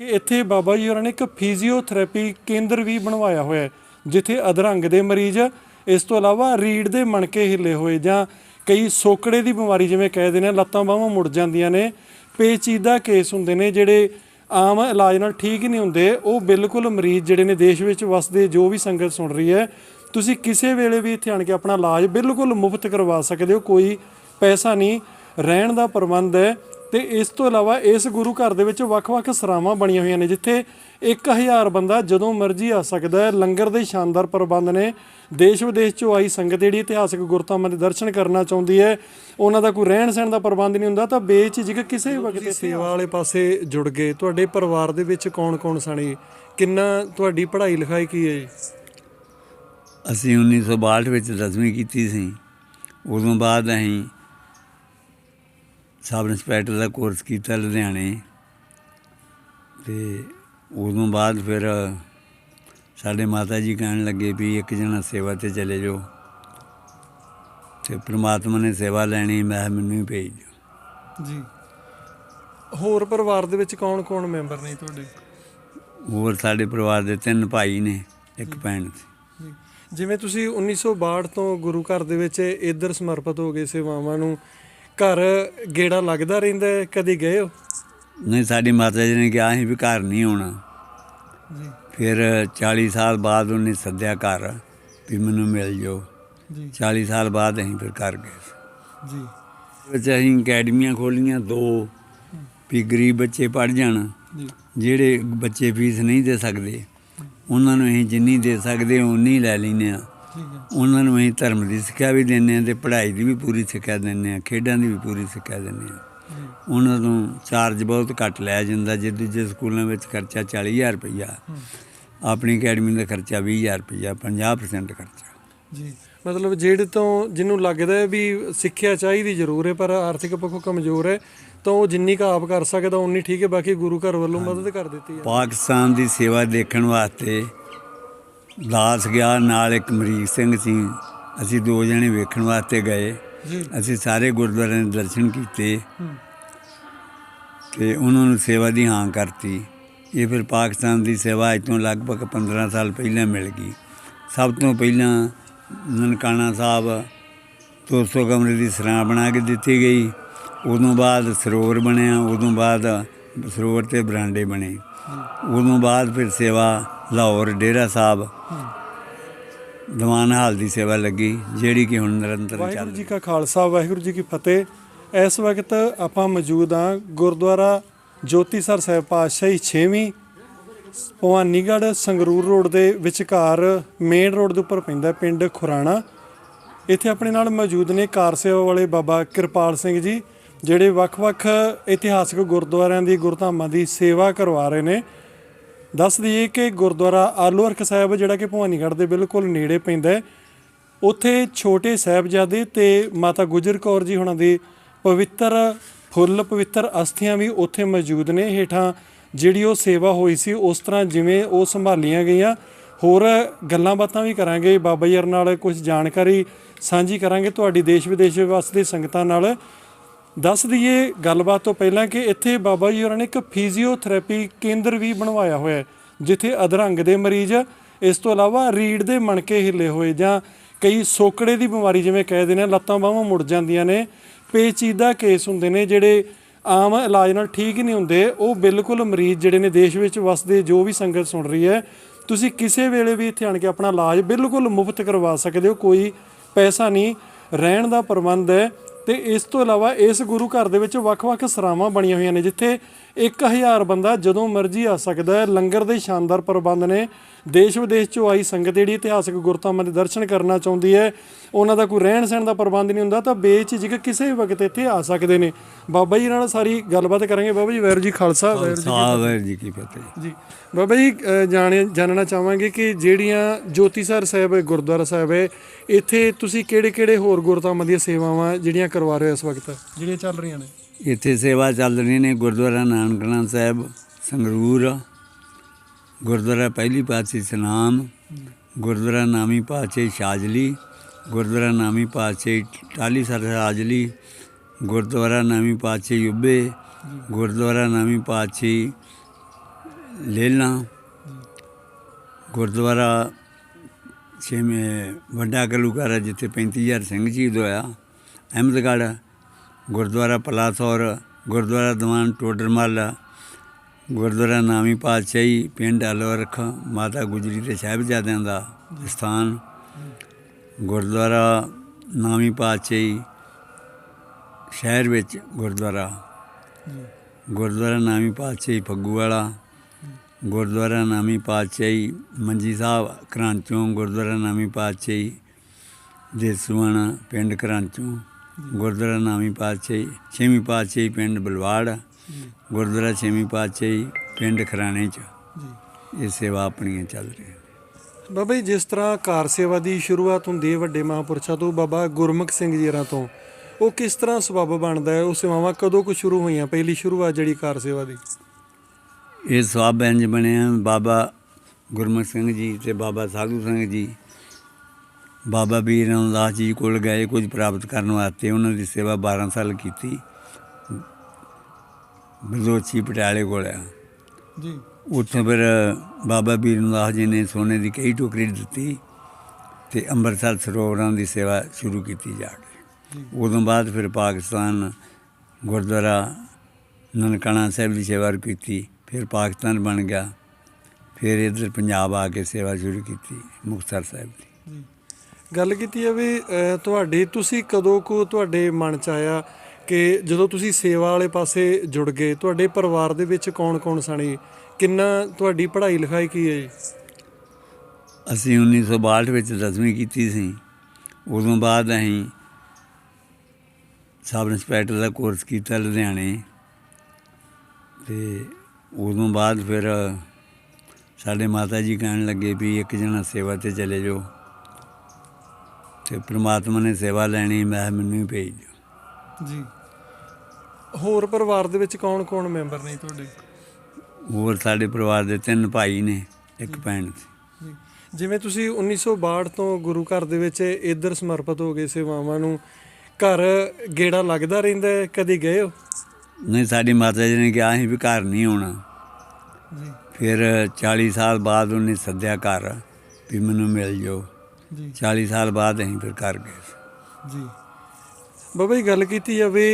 ਕਿ ਇੱਥੇ ਬਾਬਾ ਜੀ ਹੋਰਾਂ ਨੇ ਇੱਕ ਫਿਜ਼ੀਓਥੈਰੇਪੀ ਕੇਂਦਰ ਵੀ ਬਣਵਾਇਆ ਹੋਇਆ ਹੈ, ਜਿੱਥੇ ਅਧਰੰਗ ਦੇ ਮਰੀਜ਼ ਇਸ ਤੋਂ ਇਲਾਵਾ ਰੀੜ ਦੇ ਮਣਕੇ ਹਿੱਲੇ ਹੋਏ ਜਾਂ ਕਈ ਸੋਕੜੇ ਦੀ ਬਿਮਾਰੀ ਜਿਵੇਂ ਕਹਿ ਦਿੰਦੇ ਨੇ ਲੱਤਾਂ ਬਾਹਾਂ ਮੁੜ ਜਾਂਦੀਆਂ ਨੇ। ਪੇਚੀਦਾ ਕੇਸ ਹੁੰਦੇ ਨੇ ਜਿਹੜੇ ਆਮ ਇਲਾਜ ਨਾਲ ਠੀਕ ਹੀ ਨਹੀਂ ਹੁੰਦੇ, ਉਹ ਬਿਲਕੁਲ ਮਰੀਜ਼ ਜਿਹੜੇ ਨੇ ਦੇਸ਼ ਵਿੱਚ ਵਸਦੇ, ਜੋ ਵੀ ਸੰਗਤ ਸੁਣ ਰਹੀ ਹੈ, ਤੁਸੀਂ ਕਿਸੇ ਵੇਲੇ ਵੀ ਇੱਥੇ ਆਣ ਕੇ ਆਪਣਾ ਇਲਾਜ ਬਿਲਕੁਲ ਮੁਫਤ ਕਰਵਾ ਸਕਦੇ ਹੋ, ਕੋਈ ਪੈਸਾ ਨਹੀਂ। ਰਹਿਣ ਦਾ ਪ੍ਰਬੰਧ ਹੈ ਤੇ ਇਸ ਤੋਂ ਇਲਾਵਾ ਇਸ ਗੁਰੂ ਘਰ ਦੇ ਵਿੱਚ ਵੱਖ-ਵੱਖ ਸਰਾਵਾਂ ਬਣੀਆਂ ਹੋਈਆਂ ਨੇ ਜਿੱਥੇ 1000 ਬੰਦਾ ਜਦੋਂ ਮਰਜ਼ੀ ਆ ਸਕਦਾ ਹੈ ਲੰਗਰ ਦੇ ਸ਼ਾਨਦਾਰ ਪ੍ਰਬੰਧ ਨੇ। ਦੇਸ਼ ਵਿਦੇਸ਼ ਚੋਂ ਆਈ ਸੰਗਤ ਜਿਹੜੀ ਇਤਿਹਾਸਕ ਗੁਰਧਾਮਾਂ ਦੇ ਦਰਸ਼ਨ ਕਰਨਾ ਚਾਹੁੰਦੀ ਹੈ ਉਹਨਾਂ ਦਾ ਕੋਈ ਰਹਿਣ ਸਹਿਣ ਦਾ ਪ੍ਰਬੰਧ ਨਹੀਂ ਹੁੰਦਾ ਤਾਂ ਬੇਝਿਜਕ ਕਿਸੇ ਵੀ ਵਕਤ ਸੇਵਾ ਵਾਲੇ ਪਾਸੇ ਜੁੜ ਗਏ। ਤੁਹਾਡੇ ਪਰਿਵਾਰ ਦੇ ਵਿੱਚ ਕੌਣ-ਕੌਣ ਸਣੇ ਕਿੰਨਾ ਤੁਹਾਡੀ ਪੜ੍ਹਾਈ ਲਿਖਾਈ ਕੀ ਹੈ ਜੀ? ਅਸੀਂ 1962 ਵਿੱਚ ਦਸਵੀਂ ਕੀਤੀ ਸੀ। ਉਦੋਂ ਬਾਅਦ ਅਸੀਂ ਸਬ ਇੰਸਪੈਕਟਰ ਦਾ ਕੋਰਸ ਕੀਤਾ ਲੁਧਿਆਣੇ। ਤੇ ਉਦੋਂ ਬਾਅਦ ਫਿਰ ਸਾਡੇ ਮਾਤਾ ਜੀ ਕਹਿਣ ਲੱਗੇ ਵੀ ਇੱਕ ਜਣਾ ਸੇਵਾ ਤੇ ਚਲੇ ਜਾਓ। ਤੇ ਪ੍ਰਮਾਤਮਾ ਨੇ ਸੇਵਾ ਲੈਣੀ ਮੈਂ ਮੈਨੂੰ ਹੀ ਭੇਜ ਦਿਓ। ਜੀ। ਹੋਰ ਪਰਿਵਾਰ ਦੇ ਵਿੱਚ ਕੌਣ-ਕੌਣ ਮੈਂਬਰ ਨੇ ਤੁਹਾਡੇ? ਹੋਰ ਸਾਡੇ ਪਰਿਵਾਰ ਦੇ ਤਿੰਨ ਭਾਈ ਨੇ ਇੱਕ ਭੈਣ ਸੀ। ਜਿਵੇਂ ਤੁਸੀਂ 1962 ਤੋਂ ਗੁਰੂ ਘਰ ਦੇ ਵਿੱਚ ਇੱਧਰ ਸਮਰਪਿਤ ਹੋ ਗਏ ਸੇਵਾਵਾਂ ਨੂੰ ਘਰ ਗੇੜਾ ਲੱਗਦਾ ਰਹਿੰਦਾ ਹੈ? ਕਦੀ ਗਏ ਹੋ? ਨਹੀਂ ਸਾਡੀ ਮਾਤਾ ਜੀ ਨੇ ਕਿਹਾ ਸੀ ਵੀ ਘਰ ਨਹੀਂ ਆਉਣਾ। ਜੀ। ਫਿਰ 40 ਸਾਲ ਬਾਅਦ ਉਹਨੇ ਸੱਦਿਆ ਘਰ ਵੀ ਮੈਨੂੰ ਮਿਲ ਜਾਓ। ਜੀ। 40 ਸਾਲ ਬਾਅਦ ਅਸੀਂ ਫਿਰ ਘਰ ਗਏ ਜੀ। ਵਿੱਚ ਅਸੀਂ ਅਕੈਡਮੀਆਂ ਖੋਲੀਆਂ ਦੋ ਵੀ ਗਰੀਬ ਬੱਚੇ ਪੜ ਜਾਣ। ਜੀ। ਜਿਹੜੇ ਬੱਚੇ ਫੀਸ ਨਹੀਂ ਦੇ ਸਕਦੇ ਉਹਨਾਂ ਨੂੰ ਅਸੀਂ ਜਿੰਨੀ ਦੇ ਸਕਦੇ ਉਨੀ ਲੈ ਲੈਂਦੇ ਹੈ। ਉਹਨਾਂ ਨੂੰ ਅਸੀਂ ਧਰਮ ਦੀ ਸਿੱਖਿਆ ਵੀ ਦਿੰਦੇ ਆ ਤੇ ਪੜ੍ਹਾਈ ਦੀ ਵੀ ਪੂਰੀ ਸਿੱਖਿਆ ਦਿੰਦੇ ਆ ਖੇਡਾਂ ਦੀ ਵੀ ਪੂਰੀ ਸਿੱਖਿਆ ਦਿੰਦੇ ਆ ਉਹਨਾਂ ਤੋਂ ਚਾਰਜ ਬਹੁਤ ਘੱਟ ਲਿਆ ਜਾਂਦਾ ਜੇ ਦੂਜੇ ਸਕੂਲਾਂ ਵਿੱਚ ਖਰਚਾ 40000 ਰੁਪਈਆ ਆਪਣੀ ਅਕੈਡਮੀ ਦਾ ਖਰਚਾ 20000 ਰੁਪਈਆ 50% ਖਰਚਾ। ਜੀ। ਮਤਲਬ ਜਿਹੜੇ ਤੋਂ ਜਿਹਨੂੰ ਲੱਗਦਾ ਹੈ ਵੀ ਸਿੱਖਿਆ ਚਾਹੀਦੀ ਜ਼ਰੂਰ ਹੈ ਪਰ ਆਰਥਿਕ ਪੱਖੋਂ ਕਮਜ਼ੋਰ ਹੈ ਤਾਂ ਉਹ ਜਿੰਨੀ ਕੁ ਆਪ ਕਰ ਸਕਦਾ ਉਨੀ ਠੀਕ ਹੈ ਬਾਕੀ ਗੁਰੂ ਘਰ ਵੱਲੋਂ ਮਦਦ ਕਰ ਦਿੱਤੀ ਹੈ। ਪਾਕਿਸਤਾਨ ਦੀ ਸੇਵਾ ਦੇਖਣ ਵਾਸਤੇ ਦਾਸ ਗਿਆ ਨਾਲ ਇੱਕ ਮਰੀਕ ਸਿੰਘ ਸੀ। ਅਸੀਂ ਦੋ ਜਣੇ ਵੇਖਣ ਵਾਸਤੇ ਗਏ। ਅਸੀਂ ਸਾਰੇ ਗੁਰਦੁਆਰਿਆਂ ਦੇ ਦਰਸ਼ਨ ਕੀਤੇ। ਤੇ ਉਹਨਾਂ ਨੂੰ ਸੇਵਾ ਦੀ ਹਾਂ ਕਰਤੀ। ਇਹ ਫਿਰ ਪਾਕਿਸਤਾਨ ਦੀ ਸੇਵਾ ਅੱਜ ਤੋਂ ਲਗਭਗ 15 ਸਾਲ ਪਹਿਲਾਂ ਮਿਲ ਗਈ। ਸਭ ਤੋਂ ਪਹਿਲਾਂ ਨਨਕਾਣਾ ਸਾਹਿਬ 200 ਕਮਰੇ ਦੀ ਸਰਾਂ ਬਣਾ ਕੇ ਦਿੱਤੀ ਗਈ। ਉਦੋਂ ਬਾਅਦ ਸਰੋਵਰ ਬਣਿਆ ਉਦੋਂ ਬਾਅਦ ਸਰੋਵਰ ਤੇ ਬਰਾਂਡੇ ਬਣੇ। ਉਦੋਂ ਬਾਅਦ ਫਿਰ ਸੇਵਾ ਲਾਹੌਰ ਡੇਰਾ ਸਾਹਿਬ ਦੀਵਾਨ ਹਾਲ ਦੀ ਸੇਵਾ ਲੱਗੀ ਜਿਹੜੀ ਕਿ ਹੁਣ ਨਿਰੰਤਰ ਚੱਲ ਵਾਹਿਗੁਰੂ ਜੀ ਕਾ ਖਾਲਸਾ ਵਾਹਿਗੁਰੂ ਜੀ ਕੀ ਫਤਿਹ। ਇਸ ਵਕਤ ਆਪਾਂ ਮੌਜੂਦ ਹਾਂ ਗੁਰਦੁਆਰਾ ਜੋਤੀਸਰ ਸਾਹਿਬ ਪਾਤਸ਼ਾਹੀ 6ਵੀਂ ਭਵਾਨੀਗੜ੍ਹ ਸੰਗਰੂਰ ਰੋਡ ਦੇ ਵਿਚਕਾਰ ਮੇਨ ਰੋਡ ਦੇ ਉੱਪਰ ਪੈਂਦਾ ਪਿੰਡ ਖੁਰਾਣਾ। ਇੱਥੇ ਆਪਣੇ ਨਾਲ ਮੌਜੂਦ ਨੇ ਕਾਰ ਸੇਵਾ ਵਾਲੇ ਬਾਬਾ ਕਿਰਪਾਲ ਸਿੰਘ ਜੀ ਜਿਹੜੇ ਵੱਖ-ਵੱਖ ਇਤਿਹਾਸਕ ਗੁਰਦੁਆਰਿਆਂ ਦੀ ਗੁਰਧਾਮਾਂ ਦੀ ਸੇਵਾ ਕਰਵਾ ਰਹੇ ਨੇ। ਦੱਸ ਦਈਏ ਕਿ ਗੁਰਦੁਆਰਾ ਆਲੂ ਅਰਖ ਸਾਹਿਬ, ਜਿਹੜਾ ਕਿ ਭਵਾਨੀਗੜ੍ਹ ਦੇ ਬਿਲਕੁਲ ਨੇੜੇ ਪੈਂਦਾ ਹੈ, ਉੱਥੇ ਛੋਟੇ ਸਾਹਿਬਜ਼ਾਦੇ ਤੇ ਮਾਤਾ ਗੁਜਰ ਕੌਰ ਜੀ ਹੁਣਾਂ ਦੀ ਪਵਿੱਤਰ ਫੁੱਲ, ਪਵਿੱਤਰ ਅਸਥੀਆਂ ਵੀ ਉੱਥੇ ਮੌਜੂਦ ਨੇ। ਹੇਠਾਂ ਜਿਹੜੀ ਉਹ ਸੇਵਾ ਹੋਈ ਸੀ, ਉਸ ਤਰ੍ਹਾਂ ਜਿਵੇਂ ਉਹ ਸੰਭਾਲੀਆਂ ਗਈਆਂ। ਹੋਰ ਗੱਲਾਂ ਬਾਤਾਂ ਵੀ ਕਰਾਂਗੇ। ਬਾਬਾ ਜੀ ਨਾਲ ਕੁਝ ਜਾਣਕਾਰੀ ਸਾਂਝੀ ਕਰਾਂਗੇ। ਤੁਹਾਡੀ ਦੇਸ਼ ਵਿਦੇਸ਼ ਵਾਸਤੇ ਸੰਗਤਾਂ ਨਾਲ ਦੱਸ ਦਈਏ ਗੱਲਬਾਤ ਤੋਂ ਪਹਿਲਾਂ ਕਿ ਇੱਥੇ ਬਾਬਾ ਜੀ ਹੋਰਾਂ ਨੇ ਇੱਕ ਫਿਜ਼ੀਓਥੈਰੇਪੀ ਕੇਂਦਰ ਵੀ ਬਣਵਾਇਆ ਹੋਇਆ ਹੈ, ਜਿੱਥੇ ਅਧਰੰਗ ਦੇ ਮਰੀਜ਼ ਇਸ ਤੋਂ ਇਲਾਵਾ ਰੀੜ ਦੇ ਮਣਕੇ ਹਿੱਲੇ ਹੋਏ ਜਾਂ ਕਈ ਸੋਕੜੇ ਦੀ ਬਿਮਾਰੀ ਜਿਵੇਂ ਕਹਿ ਦਿੰਦੇ ਨੇ ਲੱਤਾਂ ਬਾਹਾਂ ਮੁੜ ਜਾਂਦੀਆਂ ਨੇ। ਪੇਚੀਦਾ ਕੇਸ ਹੁੰਦੇ ਨੇ ਜਿਹੜੇ ਆਮ ਇਲਾਜ ਨਾਲ ਠੀਕ ਹੀ ਨਹੀਂ ਹੁੰਦੇ, ਉਹ ਬਿਲਕੁਲ ਮਰੀਜ਼ ਜਿਹੜੇ ਨੇ ਦੇਸ਼ ਵਿੱਚ ਵਸਦੇ, ਜੋ ਵੀ ਸੰਗਤ ਸੁਣ ਰਹੀ ਹੈ, ਤੁਸੀਂ ਕਿਸੇ ਵੇਲੇ ਵੀ ਇੱਥੇ ਆਣ ਕੇ ਆਪਣਾ ਇਲਾਜ ਬਿਲਕੁਲ ਮੁਫਤ ਕਰਵਾ ਸਕਦੇ ਹੋ, ਕੋਈ ਪੈਸਾ ਨਹੀਂ। ਰਹਿਣ ਦਾ ਪ੍ਰਬੰਧ ਹੈ ਤੇ ਇਸ ਤੋਂ ਇਲਾਵਾ ਇਸ ਗੁਰੂ ਘਰ ਦੇ ਵਿੱਚ ਵੱਖ-ਵੱਖ ਸਰਾਵਾਂ ਬਣੀਆਂ ਹੋਈਆਂ ਨੇ ਜਿੱਥੇ 1000 ਬੰਦਾ ਜਦੋਂ ਮਰਜ਼ੀ ਆ ਸਕਦਾ ਹੈ। ਲੰਗਰ ਦੇ ਸ਼ਾਨਦਾਰ ਪ੍ਰਬੰਧ ਨੇ। ਦੇਸ਼ ਵਿਦੇਸ਼ ਚੋਂ ਆਈ ਸੰਗਤ ਜਿਹੜੀ ਇਤਿਹਾਸਕ ਗੁਰਧਾਮਾਂ ਦੇ ਦਰਸ਼ਨ ਕਰਨਾ ਚਾਹੁੰਦੀ ਹੈ ਉਹਨਾਂ ਦਾ ਕੋਈ ਰਹਿਣ ਸਹਿਣ ਦਾ ਪ੍ਰਬੰਧ ਨਹੀਂ ਹੁੰਦਾ ਤਾਂ ਬੇਝਿਜਕ ਕਿਸੇ ਵੀ ਵਕਤ ਇੱਥੇ ਆ ਸਕਦੇ ਨੇ। ਬਾਬਾ ਜੀ ਨਾਲ ਸਾਰੀ ਗੱਲਬਾਤ ਕਰਾਂਗੇ। ਬਾਬਾ ਜੀ ਵੈਰੂ ਜੀ ਖਾਲਸਾ ਵੈਰੂ ਜੀ ਸਾਹਿਬ ਜੀ ਕੀ ਫਤਿਹ। ਜੀ ਬਾਬਾ ਜੀ ਜਾਣੇ ਜਾਣਨਾ ਚਾਹਾਂਗੇ ਕਿ ਜਿਹੜੀਆਂ ਜੋਤੀਸਰ ਸਾਹਿਬ ਹੈ, ਗੁਰਦੁਆਰਾ ਸਾਹਿਬ ਹੈ ਇੱਥੇ ਤੁਸੀਂ ਕਿਹੜੇ-ਕਿਹੜੇ ਹੋਰ ਗੁਰਧਾਮਾਂ ਦੀਆਂ ਸੇਵਾਵਾਂ ਜਿਹੜੀਆਂ ਕਰਵਾ ਰਹੇ ਹੋ ਇਸ ਵਕਤ? ਜਿਹੜੀਆਂ ਚੱਲ ਰਹੀਆਂ ਨੇ। ਇੱਥੇ ਸੇਵਾ ਚੱਲ ਰਹੀ ਨੇ, ਗੁਰਦੁਆਰਾ ਨਾਨਕਣਾ ਸਾਹਿਬ, ਸੰਗਰੂਰ। ਗੁਰਦੁਆਰਾ ਪਹਿਲੀ ਪਾਤਸ਼ਾਹੀ ਸਨਾਮ, ਗੁਰਦੁਆਰਾ ਨਾਮੀ ਪਾਤਸ਼ਾਹੀ ਸ਼ਾਜਲੀ ਗੁਰਦੁਆਰਾ ਨਾਮੀ ਪਾਤਸ਼ਾਹੀ ਟਾਲੀ ਸਰ ਸ਼ਾਜਲੀ ਗੁਰਦੁਆਰਾ ਨਾਮੀ ਪਾਤਸ਼ਾਹੀ ਯੁੱਬੇ, ਗੁਰਦੁਆਰਾ ਨਾਮੀ ਪਾਤਸ਼ਾਹੀ ਲੇਲਾਂ, ਗੁਰਦੁਆਰਾ ਛੇਵੇਂ ਵੱਡਾ ਕਲੂਕਾਰਾ ਜਿੱਥੇ 35000 ਸਿੰਘ ਸ਼ਹੀਦ ਹੋਇਆ। ਅਹਿਮਦਗੜ੍ਹ, ਗੁਰਦੁਆਰਾ ਪਲਾਸੌਰ ਗੁਰਦੁਆਰਾ ਦੀਵਾਨ ਟੋਡਰਮੱਲ, ਗੁਰਦੁਆਰਾ ਨਾਮੀ ਪਾਤਸ਼ਾਹੀ ਪਿੰਡ ਅਲਵਰਖ ਮਾਤਾ ਗੁਜਰੀ ਤੇ ਸਾਹਿਬਜ਼ਾਦਿਆਂ ਦਾ ਸਥਾਨ, ਗੁਰਦੁਆਰਾ ਨਾਮੀ ਪਾਤਸ਼ਾਹੀ ਸ਼ਹਿਰ ਵਿੱਚ ਗੁਰਦੁਆਰਾ ਗੁਰਦੁਆਰਾ ਨਾਮੀ ਪਾਤਸ਼ਾਹੀ ਫੱਗੂ ਵਾਲਾ ਗੁਰਦੁਆਰਾ ਨਾਮੀ ਪਾਤਸ਼ਾਹੀ ਮੰਜੀ ਸਾਹਿਬ ਕਰਾਂਚੋਂ ਗੁਰਦੁਆਰਾ ਨਾਮੀ ਪਾਤਸ਼ਾਹੀ ਦੇਸੂਆਣਾ ਪਿੰਡ ਕਰਾਂਚੋਂ ਗੁਰਦੁਆਰਾ ਨਾਮੀ ਪਾਤਸ਼ਾਹੀ ਛੇਵੀਂ ਪਾਤਸ਼ਾਹੀ ਪਿੰਡ ਬਲਵਾੜ ਗੁਰਦੁਆਰਾ ਛੇਵੀਂ ਪਾਤਸ਼ਾਹੀ ਪਿੰਡ ਖਰਾਣੇ ਚ। ਜੀ। ਇਹ ਸੇਵਾ ਆਪਣੀਆਂ ਚੱਲ ਰਹੀਆਂ ਬਾਬਾ ਜੀ ਜਿਸ ਤਰ੍ਹਾਂ ਕਾਰ ਸੇਵਾ ਦੀ ਸ਼ੁਰੂਆਤ ਹੁੰਦੀ ਹੈ ਵੱਡੇ ਮਹਾਂਪੁਰਸ਼ਾਂ ਤੋਂ ਬਾਬਾ ਗੁਰਮੁਖ ਸਿੰਘ ਜੀਰਾਂ ਤੋਂ ਉਹ ਕਿਸ ਤਰ੍ਹਾਂ ਸਬੱਬ ਬਣਦਾ ਹੈ? ਉਹ ਸੇਵਾਵਾਂ ਕਦੋਂ ਕੁ ਸ਼ੁਰੂ ਹੋਈਆਂ? ਪਹਿਲੀ ਸ਼ੁਰੂਆਤ ਜਿਹੜੀ ਕਾਰ ਸੇਵਾ ਦੀ? ਇਹ ਸਵਾਬ ਇੰਜ ਬਣਿਆ ਬਾਬਾ ਗੁਰਮੁਖ ਸਿੰਘ ਜੀ ਤੇ ਬਾਬਾ ਸਾਧੂ ਸਿੰਘ ਜੀ ਬਾਬਾ ਵੀਰ ਰਾਮਦਾਸ ਜੀ ਕੋਲ ਗਏ ਕੁਝ ਪ੍ਰਾਪਤ ਕਰਨ ਵਾਸਤੇ। ਉਹਨਾਂ ਦੀ ਸੇਵਾ 12 ਸਾਲ ਕੀਤੀ। ਬਲੋਚੀ ਪਟਿਆਲੇ ਕੋਲ ਆ। ਜੀ। ਉੱਥੋਂ ਫਿਰ ਬਾਬਾ ਵੀਰ ਰਾਮਦਾਸ ਜੀ ਨੇ ਸੋਨੇ ਦੀ ਕਈ ਟੋਕਰੀ ਦਿੱਤੀ ਤੇ ਅੰਮ੍ਰਿਤਸਰ ਸਰੋਵਰਾਂ ਦੀ ਸੇਵਾ ਸ਼ੁਰੂ ਕੀਤੀ ਜਾ ਕੇ। ਉਦੋਂ ਬਾਅਦ ਫਿਰ ਪਾਕਿਸਤਾਨ ਗੁਰਦੁਆਰਾ ਨਨਕਾਣਾ ਸਾਹਿਬ ਦੀ ਸੇਵਾ ਕੀਤੀ ਫਿਰ ਪਾਕਿਸਤਾਨ ਬਣ ਗਿਆ। ਫਿਰ ਇੱਧਰ ਪੰਜਾਬ ਆ ਕੇ ਸੇਵਾ ਸ਼ੁਰੂ ਕੀਤੀ ਮੁਕਤਸਰ ਸਾਹਿਬ ਦੀ। ਜੀ। ਗੱਲ ਕੀਤੀ ਹੈ ਵੀ ਤੁਹਾਡੀ, ਤੁਸੀਂ ਕਦੋਂ ਕੋ ਤੁਹਾਡੇ ਮਨ ਚ ਆਇਆ ਕਿ ਜਦੋਂ ਤੁਸੀਂ ਸੇਵਾ ਵਾਲੇ ਪਾਸੇ ਜੁੜ ਗਏ, ਤੁਹਾਡੇ ਪਰਿਵਾਰ ਦੇ ਵਿੱਚ ਕੌਣ-ਕੌਣ ਸਣੇ ਕਿੰਨਾ ਤੁਹਾਡੀ ਪੜ੍ਹਾਈ ਲਿਖਾਈ ਕੀ ਹੈ ਜੀ? ਅਸੀਂ 1962 ਵਿੱਚ ਦਸਵੀਂ ਕੀਤੀ ਸੀ। ਉਦੋਂ ਬਾਅਦ ਅਸੀਂ ਸਬ ਇੰਸਪੈਕਟਰ ਦਾ ਕੋਰਸ ਕੀਤਾ ਲੁਧਿਆਣੇ। ਤੇ ਉਦੋਂ ਬਾਅਦ ਫਿਰ ਸਾਡੇ ਮਾਤਾ ਜੀ ਕਹਿਣ ਲੱਗੇ ਵੀ ਇੱਕ ਜਣਾ ਸੇਵਾ ਤੇ ਚਲੇ ਜਾਓ। ਤੇ ਪ੍ਰਮਾਤਮਾ ਨੇ ਸੇਵਾ ਲੈਣੀ ਮੈਂ ਮੈਨੂੰ ਹੀ ਭੇਜ। ਦਿਓ ਜੀ। ਹੋਰ ਪਰਿਵਾਰ ਦੇ ਵਿੱਚ ਕੌਣ-ਕੌਣ ਮੈਂਬਰ ਨੇ ਤੁਹਾਡੇ? ਹੋਰ ਸਾਡੇ ਪਰਿਵਾਰ ਦੇ ਤਿੰਨ ਭਾਈ ਨੇ ਇੱਕ ਭੈਣ ਸੀ। ਜਿਵੇਂ ਤੁਸੀਂ 1962 ਤੋਂ ਗੁਰੂ ਘਰ ਦੇ ਵਿੱਚ ਇੱਧਰ ਸਮਰਪਿਤ ਹੋ ਗਏ ਸੇਵਾਵਾਂ ਨੂੰ ਘਰ ਗੇੜਾ ਲੱਗਦਾ ਰਹਿੰਦਾ ਕਦੀ ਗਏ ਹੋ? ਨਹੀਂ ਸਾਡੀ ਮਾਤਾ ਜੀ ਨੇ ਕਿਹਾ ਸੀ ਵੀ ਘਰ ਨਹੀਂ ਆਉਣਾ। ਜੀ। ਫਿਰ 40 ਸਾਲ ਬਾਅਦ ਉਹਨੇ ਸੱਦਿਆ ਘਰ ਵੀ ਮੈਨੂੰ ਮਿਲ ਜਾਓ। ਜੀ। 40 ਸਾਲ ਬਾਅਦ ਅਸੀਂ ਫਿਰ ਘਰ ਗਏ ਜੀ। ਬਾਬਾ ਜੀ ਗੱਲ ਕੀਤੀ ਜਾਵੇ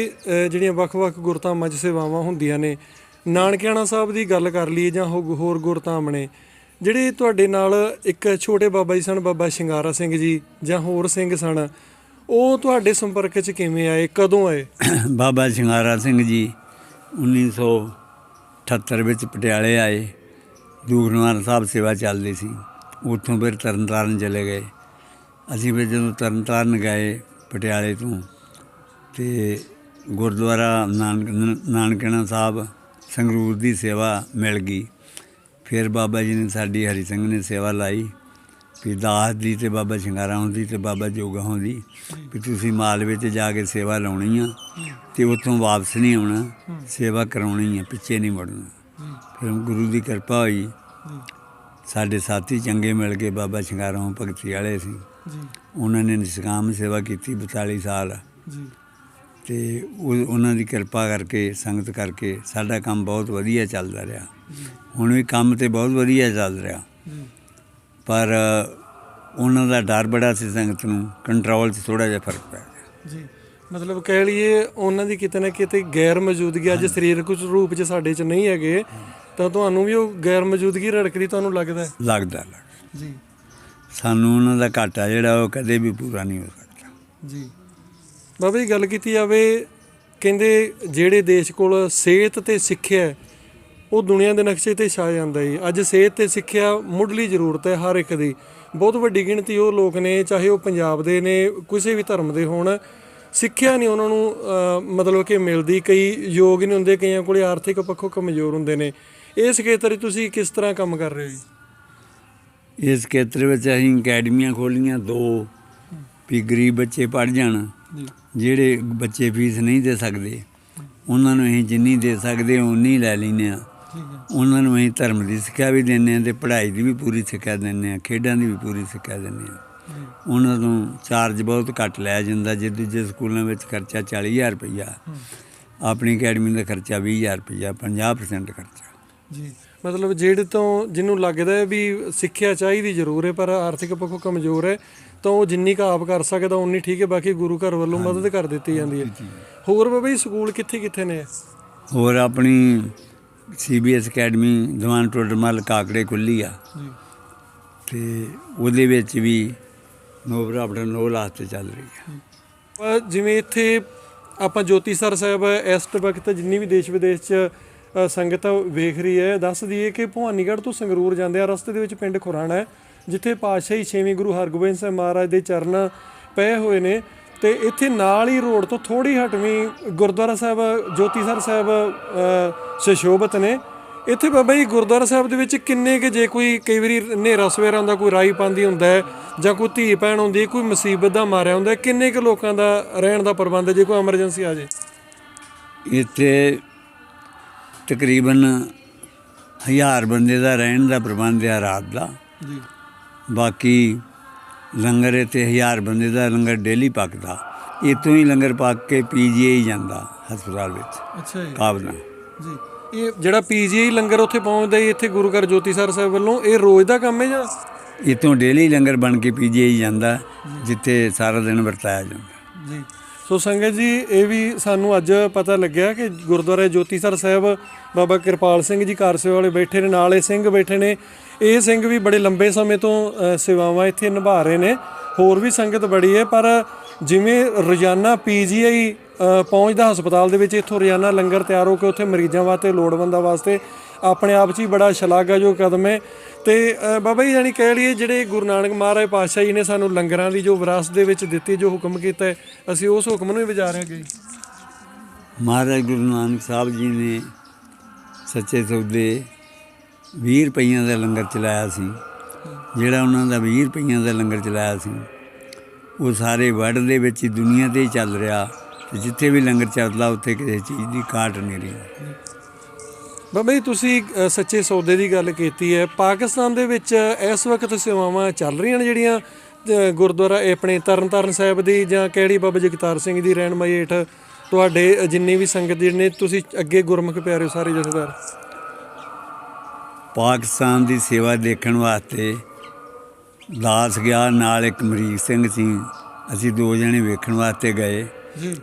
ਜਿਹੜੀਆਂ ਵੱਖ-ਵੱਖ ਗੁਰਧਾਮਾਂ 'ਚ ਸੇਵਾਵਾਂ ਹੁੰਦੀਆਂ ਨੇ ਨਾਨਕਿਆਣਾ ਸਾਹਿਬ ਦੀ ਗੱਲ ਕਰ ਲਈਏ ਜਾਂ ਹੋਰ ਗੁਰਧਾਮ ਨੇ ਜਿਹੜੇ ਤੁਹਾਡੇ ਨਾਲ ਇੱਕ ਛੋਟੇ ਬਾਬਾ ਜੀ ਸਨ ਬਾਬਾ ਸ਼ਿੰਗਾਰਾ ਸਿੰਘ ਜੀ ਜਾਂ ਹੋਰ ਸਿੰਘ ਸਨ ਉਹ ਤੁਹਾਡੇ ਸੰਪਰਕ 'ਚ ਕਿਵੇਂ ਆਏ ਕਦੋਂ ਆਏ? ਬਾਬਾ ਸ਼ਿੰਗਾਰਾ ਸਿੰਘ ਜੀ 1978 ਵਿੱਚ ਪਟਿਆਲੇ ਆਏ ਦੂਖਨਵਾਰ ਸਾਹਿਬ ਸੇਵਾ ਚੱਲਦੀ ਸੀ ਉੱਥੋਂ ਫਿਰ ਤਰਨਤਾਰਨ ਚਲੇ ਗਏ। ਅਸੀਂ ਫਿਰ ਜਦੋਂ ਤਰਨਤਾਰਨ ਗਏ ਪਟਿਆਲੇ ਤੋਂ ਤੇ ਗੁਰਦੁਆਰਾ ਨਾਨਕ ਨਾਨਕਣਾ ਸਾਹਿਬ ਸੰਗਰੂਰ ਦੀ ਸੇਵਾ ਮਿਲ ਗਈ। ਫਿਰ ਬਾਬਾ ਜੀ ਨੇ ਸਾਡੀ ਹਰੀ ਸਿੰਘ ਨੇ ਸੇਵਾ ਲਾਈ ਵੀ ਦਾਸ ਦੀ ਤੇ ਬਾਬਾ ਸ਼ਿੰਗਾਰਾ ਹੁੰਦੀ ਤੇ ਬਾਬਾ ਜੋਗਾ ਹੁੰਦੀ ਵੀ ਤੁਸੀਂ ਮਾਲਵੇ ਤੇ ਜਾ ਕੇ ਸੇਵਾ ਲਾਉਣੀ ਆ ਤੇ ਉੱਥੋਂ ਵਾਪਸ ਨਹੀਂ ਆਉਣਾ ਸੇਵਾ ਕਰਾਉਣੀ ਆ ਪਿੱਛੇ ਨਹੀਂ ਮੁੜਨਾ। ਫਿਰ ਗੁਰੂ ਦੀ ਕਿਰਪਾ ਹੋਈ। ਸਾਡੇ ਸਾਥੀ ਚੰਗੇ ਮਿਲ ਕੇ ਬਾਬਾ ਸ਼ਿੰਗਾਰਾ ਭਗਤੀ ਵਾਲੇ ਸੀ। ਜੀ। ਉਹਨਾਂ ਨੇ ਨਿਸ਼ਕਾਮ ਸੇਵਾ ਕੀਤੀ 42 ਸਾਲ। ਜੀ। ਤੇ ਉਹ ਉਹਨਾਂ ਦੀ ਕਿਰਪਾ ਕਰਕੇ ਸੰਗਤ ਕਰਕੇ ਸਾਡਾ ਕੰਮ ਬਹੁਤ ਵਧੀਆ ਚੱਲਦਾ ਰਿਹਾ। ਹੁਣ ਵੀ ਕੰਮ ਤੇ ਬਹੁਤ ਵਧੀਆ ਚੱਲ ਰਿਹਾ। ਪਰ ਉਹਨਾਂ ਦਾ ਡਰ ਬੜਾ ਸੀ ਸੰਗਤ ਨੂੰ ਕੰਟਰੋਲ 'ਚ ਥੋੜਾ ਜਿਹਾ ਫ਼ਰਕ ਪੈ ਗਿਆ। ਜੀ। ਮਤਲਬ ਕਹਿ ਲਈਏ ਉਹਨਾਂ ਦੀ ਕਿਤੇ ਨਾ ਕਿਤੇ ਗੈਰ ਮੌਜੂਦਗੀ ਅੱਜ ਸਰੀਰਕ ਰੂਪ 'ਚ ਸਾਡੇ 'ਚ ਨਹੀਂ ਹੈਗੇ। ਤਾਂ ਤੁਹਾਨੂੰ ਵੀ ਉਹ ਗੈਰ ਮੌਜੂਦਗੀ ਰੜਕਦੀ ਤੁਹਾਨੂੰ ਲੱਗਦਾ ਹੈ? ਲੱਗਦਾ ਲੱਗ ਜੀ। ਸਾਨੂੰ ਉਹਨਾਂ ਦਾ ਘਾਟਾ ਜਿਹੜਾ ਉਹ ਕਦੇ ਵੀ ਪੂਰਾ ਨਹੀਂ ਹੋ ਸਕਦਾ। ਜੀ। ਬਾਬਾ ਜੀ ਗੱਲ ਕੀਤੀ ਜਾਵੇ ਕਹਿੰਦੇ ਜਿਹੜੇ ਦੇਸ਼ ਕੋਲ ਸਿਹਤ ਤੇ ਸਿੱਖਿਆ ਉਹ ਦੁਨੀਆ ਦੇ ਨਕਸ਼ੇ ਤੇ ਛਾ ਜਾਂਦਾ ਹੈ। ਅੱਜ ਸਿਹਤ ਤੇ ਸਿੱਖਿਆ ਮੁੱਢਲੀ ਜ਼ਰੂਰਤ ਹੈ ਹਰ ਇੱਕ ਦੀ। ਬਹੁਤ ਵੱਡੀ ਗਿਣਤੀ ਉਹ ਲੋਕ ਨੇ ਚਾਹੇ ਉਹ ਪੰਜਾਬ ਦੇ ਨੇ ਕਿਸੇ ਵੀ ਧਰਮ ਦੇ ਹੋਣ। ਸਿੱਖਿਆ ਨਹੀਂ ਉਹਨਾਂ ਨੂੰ ਮਤਲਬ ਕਿ ਮਿਲਦੀ। ਕਈ ਯੋਗ ਨਹੀਂ ਹੁੰਦੇ ਕਈਆਂ ਕੋਲੇ ਆਰਥਿਕ ਪੱਖੋਂ ਕਮਜ਼ੋਰ ਹੁੰਦੇ ਨੇ। ਇਸ ਖੇਤਰ 'ਚ ਤੁਸੀਂ ਕਿਸ ਤਰ੍ਹਾਂ ਕੰਮ ਕਰ ਰਹੇ ਹੋ ਜੀ? ਇਸ ਖੇਤਰ ਵਿੱਚ ਅਸੀਂ ਅਕੈਡਮੀਆਂ ਖੋਲੀਆਂ ਦੋ ਵੀ ਗਰੀਬ ਬੱਚੇ ਪੜ ਜਾਣ ਜਿਹੜੇ ਬੱਚੇ ਫੀਸ ਨਹੀਂ ਦੇ ਸਕਦੇ ਉਹਨਾਂ ਨੂੰ ਅਸੀਂ ਜਿੰਨੀ ਦੇ ਸਕਦੇ ਉਨੀ ਲੈ ਲੈਂਦੇ ਆ ਉਹਨਾਂ ਨੂੰ ਅਸੀਂ ਧਰਮ ਦੀ ਸਿੱਖਿਆ ਵੀ ਦਿੰਦੇ ਆ ਤੇ ਪੜ੍ਹਾਈ ਦੀ ਵੀ ਪੂਰੀ ਸਿੱਖਿਆ ਦਿੰਦੇ ਆ ਖੇਡਾਂ ਦੀ ਵੀ ਪੂਰੀ ਸਿੱਖਿਆ ਦਿੰਦੇ ਆ ਉਹਨਾਂ ਤੋਂ ਚਾਰਜ ਬਹੁਤ ਘੱਟ ਲਿਆ ਜਾਂਦਾ ਜੇ ਦੂਜੇ ਸਕੂਲਾਂ ਵਿੱਚ ਖਰਚਾ 40000 ਰੁਪਈਆ ਆਪਣੀ ਅਕੈਡਮੀ ਦਾ ਖਰਚਾ 20000 ਰੁਪਈਆ 50% ਖਰਚਾ। ਜੀ। ਮਤਲਬ ਜਿਹੜੇ ਤੋਂ ਜਿਹਨੂੰ ਲੱਗਦਾ ਹੈ ਵੀ ਸਿੱਖਿਆ ਚਾਹੀਦੀ ਜ਼ਰੂਰ ਹੈ ਪਰ ਆਰਥਿਕ ਪੱਖੋਂ ਕਮਜ਼ੋਰ ਹੈ ਤਾਂ ਉਹ ਜਿੰਨੀ ਕੁ ਆਪ ਕਰ ਸਕਦਾ ਉਨੀ ਠੀਕ ਹੈ ਬਾਕੀ ਗੁਰੂ ਘਰ ਵੱਲੋਂ ਮਦਦ ਕਰ ਦਿੱਤੀ ਜਾਂਦੀ ਹੈ। ਹੋਰ ਬਾਬਾ ਜੀ ਸਕੂਲ ਕਿੱਥੇ ਕਿੱਥੇ ਨੇ? ਹੋਰ ਆਪਣੀ ਸੀਬੀਐਸ ਅਕੈਡਮੀ ਦੀਵਾਨ ਟੋਡਰਮਲ ਕਾਕੜੇ ਖੁੱਲੀ ਆ। ਜੀ। ਤੇ ਉਹਦੇ ਵਿੱਚ ਵੀ ਨੋ ਬਰਾਬਰ ਨੋ ਲਾਸਟ ਚੱਲ ਰਹੀ ਆ। ਜਿਵੇਂ ਇੱਥੇ ਆਪਾਂ ਜੋਤੀਸਰ ਸਾਹਿਬ ਇਸ ਵਕਤ ਜਿੰਨੀ ਵੀ ਦੇਸ਼ ਵਿਦੇਸ਼ ਚ ਸੰਗਤ ਵੇਖ ਰਹੀ ਹੈ। ਦੱਸ ਦਈਏ ਕਿ ਭਵਾਨੀਗੜ੍ਹ ਤੋਂ ਸੰਗਰੂਰ ਜਾਂਦੇ ਆ। ਰਸਤੇ ਦੇ ਵਿੱਚ ਪਿੰਡ ਖੁਰਾਣਾ ਹੈ ਜਿੱਥੇ ਪਾਤਸ਼ਾਹੀ ਛੇਵੀਂ ਗੁਰੂ ਹਰਗੋਬਿੰਦ ਸਾਹਿਬ ਮਹਾਰਾਜ ਦੇ ਚਰਨ ਪਏ ਹੋਏ ਨੇ। ਤੇ ਇੱਥੇ ਨਾਲ ਹੀ ਰੋਡ ਤੋਂ ਥੋੜੀ ਹਟਵੀਂ ਗੁਰਦੁਆਰਾ ਸਾਹਿਬ ਜੋਤੀਸਰ ਸਾਹਿਬ ਅ, ਸੁਸ਼ੋਭਿਤ ਨੇ। ਇੱਥੇ ਬਾਬਾ ਜੀ ਗੁਰਦੁਆਰਾ ਸਾਹਿਬ ਦੇ ਵਿੱਚ ਕਿੰਨੇ ਕਿ ਜੇ ਕੋਈ ਕਈ ਵਾਰੀ ਹਨੇਰਾ ਸਵੇਰਾ ਹੁੰਦਾ ਕੋਈ ਰਾਈ ਪਾਉਂਦੀ ਹੁੰਦਾ ਹੈ ਜਾਂ ਕੋਈ ਧੀ ਭੈਣ ਹੁੰਦੀ ਕੋਈ ਮੁਸੀਬਤ ਦਾ ਮਾਰਿਆ ਹੁੰਦਾ ਕਿੰਨੇ ਕੁ ਲੋਕਾਂ ਦਾ ਰਹਿਣ ਦਾ ਪ੍ਰਬੰਧ ਹੈ ਜੇ ਕੋਈ ਐਮਰਜੈਂਸੀ ਆ ਜੇ? ਇੱਥੇ ਤਕਰੀਬਨ ਹਜ਼ਾਰ ਬੰਦੇ ਦਾ ਰਹਿਣ ਦਾ ਪ੍ਰਬੰਧ ਹੈ ਰਾਤ ਦਾ। ਜੀ। ਬਾਕੀ ਲੰਗਰ ਇੱਥੇ ਹਜ਼ਾਰ ਬੰਦੇ ਦਾ ਲੰਗਰ ਡੇਲੀ ਪੱਕਦਾ। ਇੱਥੋਂ ਹੀ ਲੰਗਰ ਪੱਕ ਕੇ ਪੀਜੀਆਈ ਜਾਂਦਾ ਹਸਪਤਾਲ ਵਿੱਚ ਅੱਛਾ ਜੀ। ਕਾਬਲਾ ਜੀ। ਇਹ ਜਿਹੜਾ ਪੀਜੀਆਈ ਲੰਗਰ ਉੱਥੇ ਪਹੁੰਚਦਾ ਜੀ ਇੱਥੇ ਗੁਰੂ ਘਰ ਜੋਤੀਸਰ ਸਾਹਿਬ ਵੱਲੋਂ ਇਹ ਰੋਜ਼ ਦਾ ਕੰਮ ਹੈ ਜਾਂ? ਇੱਥੋਂ ਡੇਲੀ ਲੰਗਰ ਬਣ ਕੇ ਪੀਜੀਆਈ ਜਾਂਦਾ ਜਿੱਥੇ ਸਾਰਾ ਦਿਨ ਵਰਤਾਇਆ ਜਾਂਦਾ। ਜੀ। ਸੋ ਸੰਗਤ ਜੀ, ਇਹ ਵੀ ਸਾਨੂੰ ਅੱਜ ਪਤਾ ਲੱਗਿਆ ਕਿ ਗੁਰਦੁਆਰਾ ਜੋਤੀਸਰ ਸਾਹਿਬ ਬਾਬਾ ਕਿਰਪਾਲ ਸਿੰਘ ਜੀ ਕਾਰ ਸੇਵਾ ਵਾਲੇ ਬੈਠੇ ਨੇ, ਨਾਲ ਇਹ ਸਿੰਘ ਬੈਠੇ ਨੇ। ਇਹ ਸਿੰਘ ਵੀ ਬੜੇ ਲੰਬੇ ਸਮੇਂ ਤੋਂ ਸੇਵਾਵਾਂ ਇੱਥੇ ਨਿਭਾ ਰਹੇ ਨੇ। ਹੋਰ ਵੀ ਸੰਗਤ ਬੜੀ ਹੈ, ਪਰ ਜਿਵੇਂ ਰੋਜ਼ਾਨਾ ਪੀਜੀਆਈ ਪਹੁੰਚਦਾ ਹਸਪਤਾਲ ਦੇ ਵਿੱਚ, ਇੱਥੋਂ ਰੋਜ਼ਾਨਾ ਲੰਗਰ ਤਿਆਰ ਹੋ ਕੇ ਉੱਥੇ ਮਰੀਜ਼ਾਂ ਵਾਸਤੇ, ਲੋੜਵੰਦਾਂ ਵਾਸਤੇ ਆਪਣੇ ਆਪ 'ਚ ਹੀ ਬੜਾ ਸ਼ਲਾਘਾਯੋਗ ਕਦਮ ਹੈ। ਤੇ ਬਾਬਾ ਜੀ ਜਾਨੀ ਕਹਿ ਲਈਏ ਜਿਹੜੇ ਗੁਰੂ ਨਾਨਕ ਮਹਾਰਾਜ ਪਾਤਸ਼ਾਹ ਜੀ ਨੇ ਸਾਨੂੰ ਲੰਗਰਾਂ ਦੀ ਜੋ ਵਿਰਾਸਤ ਦੇ ਵਿੱਚ ਦਿੱਤੀ, ਜੋ ਹੁਕਮ ਕੀਤਾ, ਅਸੀਂ ਉਸ ਹੁਕਮ ਨੂੰ ਹੀ ਵਜਾ ਰਹੇ ਹਾਂ ਮਹਾਰਾਜ ਗੁਰੂ ਨਾਨਕ ਸਾਹਿਬ ਜੀ ਨੇ ਸੱਚੇ ਸੌਦੇ 20 ਰੁਪਈਆਂ ਦਾ ਲੰਗਰ ਚਲਾਇਆ ਸੀ। ਜਿਹੜਾ ਉਹਨਾਂ ਦਾ 20 ਰੁਪਈਆਂ ਦਾ ਲੰਗਰ ਚਲਾਇਆ ਸੀ, ਉਹ ਸਾਰੇ ਵਰਲਡ ਦੇ ਵਿੱਚ ਹੀ ਦੁਨੀਆ ਤੇ ਹੀ ਚੱਲ ਰਿਹਾ ਤੇ ਜਿੱਥੇ ਵੀ ਲੰਗਰ ਚੱਲਦਾ, ਉੱਥੇ ਕਿਸੇ ਚੀਜ਼ ਦੀ ਘਾਟ ਨਹੀਂ ਰਹੀ। ਬਾਬਾ ਜੀ ਤੁਸੀਂ ਅ, ਸੱਚੇ ਸੌਦੇ ਦੀ ਗੱਲ ਕੀਤੀ ਹੈ। ਪਾਕਿਸਤਾਨ ਦੇ ਵਿੱਚ ਇਸ ਵਕਤ ਸੇਵਾਵਾਂ ਚੱਲ ਰਹੀਆਂ ਨੇ ਜਿਹੜੀਆਂ ਅ, ਗੁਰਦੁਆਰਾ ਇਹ ਆਪਣੇ ਤਰਨਤਾਰਨ ਸਾਹਿਬ ਦੀ ਜਾਂ ਕਿਹੜੀ ਬਾਬਾ ਜਗਤਾਰ ਸਿੰਘ ਦੀ ਰਹਿਨਮਾਈ ਹੇਠ ਤੁਹਾਡੇ ਅ, ਜਿੰਨੀ ਵੀ ਸੰਗਤ ਜਿਹੜੇ ਨੇ ਤੁਸੀਂ ਅੱਗੇ ਗੁਰਮੁਖ ਪਿਆਰੇ ਸਾਰੇ ਜਥੇਦਾਰ। ਪਾਕਿਸਤਾਨ ਦੀ ਸੇਵਾ ਦੇਖਣ ਵਾਸਤੇ ਦਾਸ ਗਿਆ ਨਾਲ ਇੱਕ ਮਰੀਕ ਸਿੰਘ ਸੀ। ਅਸੀਂ ਦੋ ਜਣੇ ਵੇਖਣ ਵਾਸਤੇ ਗਏ।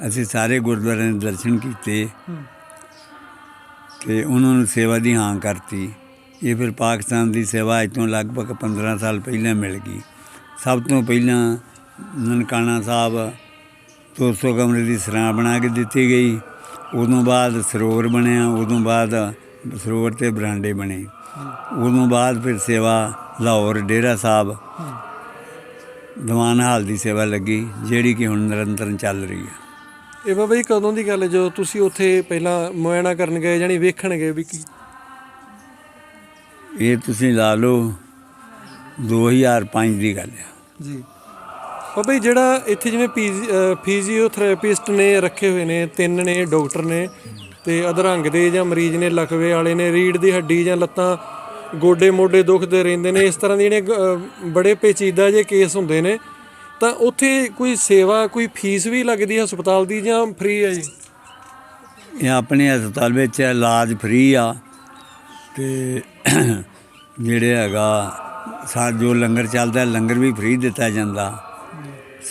ਅਸੀਂ ਸਾਰੇ ਗੁਰਦੁਆਰਿਆਂ ਦੇ ਦਰਸ਼ਨ ਕੀਤੇ। ਤੇ ਉਹਨਾਂ ਨੂੰ ਸੇਵਾ ਦੀ ਹਾਂ ਕਰਤੀ। ਇਹ ਫਿਰ ਪਾਕਿਸਤਾਨ ਦੀ ਸੇਵਾ ਅੱਜ ਤੋਂ ਲਗਭਗ 15 ਸਾਲ ਪਹਿਲਾਂ ਮਿਲ ਗਈ। ਸਭ ਤੋਂ ਪਹਿਲਾਂ ਨਨਕਾਣਾ ਸਾਹਿਬ 200 ਕਮਰੇ ਦੀ ਸਰਾਂ ਬਣਾ ਕੇ ਦਿੱਤੀ ਗਈ। ਉਦੋਂ ਬਾਅਦ ਸਰੋਵਰ ਬਣਿਆ ਉਦੋਂ ਬਾਅਦ ਸਰੋਵਰ ਤੇ ਬਰਾਂਡੇ ਬਣੇ। ਉਦੋਂ ਬਾਅਦ ਫਿਰ ਸੇਵਾ ਲਾਹੌਰ ਡੇਰਾ ਸਾਹਿਬ ਦੀਵਾਨ ਹਾਲ ਦੀ ਸੇਵਾ ਲੱਗੀ ਜਿਹੜੀ ਕਿ ਹੁਣ ਨਿਰੰਤਰ ਚੱਲ ਰਹੀ ਹੈ। ਇਹ ਬਾਬਾ ਜੀ ਕਦੋਂ ਦੀ ਗੱਲ ਹੈ? ਜਦੋਂ ਤੁਸੀਂ ਉੱਥੇ ਪਹਿਲਾਂ ਮੁਆਇਨਾ ਕਰਨ ਗਏ ਜਾਨੀ ਵੇਖਣ ਗਏ ਵੀ ਕੀ? ਇਹ ਤੁਸੀਂ ਲਾ ਲਓ 2005 ਦੀ ਗੱਲ ਹੈ। ਜੀ। ਬਾਬਾ ਜੀ ਜਿਹੜਾ ਇੱਥੇ ਜਿਵੇਂ ਫਿਜ਼ੀਓਥੈਰੇਪਿਸਟ ਨੇ ਰੱਖੇ ਹੋਏ ਨੇ ਤਿੰਨ ਨੇ ਡਾਕਟਰ ਨੇ ਤੇ ਅਧਰੰਗ ਦੇ ਜਾਂ ਮਰੀਜ਼ ਨੇ ਲਕਵੇ ਵਾਲੇ ਨੇ ਰੀੜ ਦੀ ਹੱਡੀ ਜਾਂ ਲੱਤਾਂ ਗੋਡੇ ਮੋਢੇ ਦੁਖਦੇ ਰਹਿੰਦੇ ਨੇ ਇਸ ਤਰ੍ਹਾਂ ਦੀ ਜਿਹੜੇ ਬੜੇ ਪੇਚੀਦਾ ਜੇ ਕੇਸ ਹੁੰਦੇ ਨੇ। ਤਾਂ ਉੱਥੇ ਕੋਈ ਸੇਵਾ, ਕੋਈ ਫੀਸ ਵੀ ਲੱਗਦੀ ਹੈ ਹਸਪਤਾਲ ਦੀ ਜਾਂ ਫ੍ਰੀ ਹੈ ਜੀ? ਇਹ ਆਪਣੇ ਹਸਪਤਾਲ ਵਿੱਚ ਇਲਾਜ ਫ੍ਰੀ ਆ ਤੇ ਜਿਹੜੇ ਹੈਗਾ, ਸਾ, ਜੋ ਲੰਗਰ ਚੱਲਦਾ, ਲੰਗਰ ਵੀ ਫ੍ਰੀ ਦਿੱਤਾ ਜਾਂਦਾ।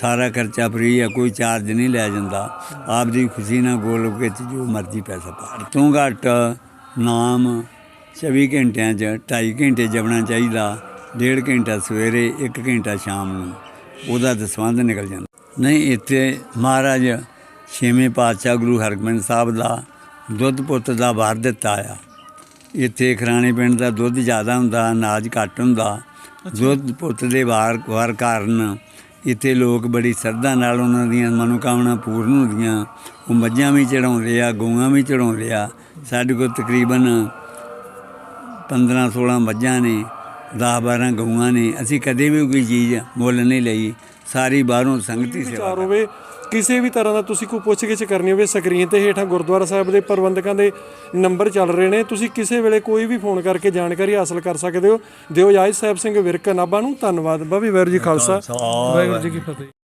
ਸਾਰਾ ਖਰਚਾ ਫ੍ਰੀ ਆ, ਕੋਈ ਚਾਰਜ ਨਹੀਂ ਲਿਆ ਜਾਂਦਾ। ਆਪ ਦੀ ਖੁਸ਼ੀ ਨਾਲ ਗੋਲ ਵਿੱਚ ਜੋ ਮਰਜ਼ੀ ਪੈਸਾ ਪਾ ਤੋਂ ਘੱਟ ਨਾਮ 24 ਘੰਟਿਆਂ 'ਚ 2.5 ਘੰਟੇ ਜਪਣਾ ਚਾਹੀਦਾ, ਡੇਢ ਘੰਟਾ ਸਵੇਰੇ 1 ਘੰਟਾ ਸ਼ਾਮ ਨੂੰ। ਉਹਦਾ ਦਸਵੰਧ ਨਿਕਲ ਜਾਂਦਾ। ਨਹੀਂ ਇੱਥੇ ਮਹਾਰਾਜ ਛੇਵੇਂ ਪਾਤਸ਼ਾਹ ਗੁਰੂ ਹਰਗੋਬਿੰਦ ਸਾਹਿਬ ਦਾ ਦੁੱਧ ਪੁੱਤ ਦਾ ਵਾਰ ਦਿੱਤਾ ਆ। ਇੱਥੇ ਖਰਾਣੇ ਪਿੰਡ ਦਾ ਦੁੱਧ ਜ਼ਿਆਦਾ ਹੁੰਦਾ ਅਨਾਜ ਘੱਟ ਹੁੰਦਾ। ਦੁੱਧ ਪੁੱਤ ਦੇ ਵਾਰ ਵਾਰ ਕਾਰਨ ਇੱਥੇ ਲੋਕ ਬੜੀ ਸਰਦਾ ਨਾਲ ਉਹਨਾਂ ਦੀਆਂ ਮਨੋਕਾਮਨਾ ਪੂਰਨ ਹੁੰਦੀਆਂ। ਉਹ ਮੱਝਾਂ ਵੀ ਚੜਾਉਂਦੇ ਆ ਗਊਆਂ ਵੀ ਚੜਾਉਂਦੇ ਆ। ਸਾਡੇ ਕੋਲ ਤਕਰੀਬਨ 15 16 ਮੱਝਾਂ ਨੇ। 10 12 ਗਊਆਂ ਨੇ। ਅਸੀਂ ਕਦੇ ਵੀ ਕੋਈ ਚੀਜ਼ ਮੁੱਲ ਨਹੀਂ ਲਈ। ਸਾਰੀ ਬਾਹਰੋਂ ਸੰਗਤੀ ਸੇਵਾ ਵਿਚਾਰ ਹੋਵੇ? ਕਿਸੇ ਵੀ ਤਰ੍ਹਾਂ ਦਾ ਤੁਸੀਂ ਕੋਈ ਪੁੱਛਗਿੱਛ ਕਰਨੀ ਹੋਵੇ ਸਕਰੀਨ ਤੇ ਹੇਠਾਂ ਗੁਰਦੁਆਰਾ ਸਾਹਿਬ ਦੇ ਪ੍ਰਬੰਧਕਾਂ ਦੇ ਨੰਬਰ ਚੱਲ ਰਹੇ ਨੇ। ਤੁਸੀਂ ਕਿਸੇ ਵੇਲੇ ਕੋਈ ਵੀ ਫੋਨ ਕਰਕੇ ਜਾਣਕਾਰੀ ਹਾਸਲ ਕਰ ਸਕਦੇ ਹੋ। ਦਿਓ ਇਜਾਜ਼ਤ ਸਾਹਿਬ ਸਿੰਘ ਵਿਰਕ ਨਾਭਾ ਨੂੰ। ਧੰਨਵਾਦ। ਬਾਬੀ ਵਾਹਿਗੁਰੂ ਜੀ ਖਾਲਸਾ। ਵਾਹਿਗੁਰੂ ਜੀ ਕੀ ਫਤਿਹ।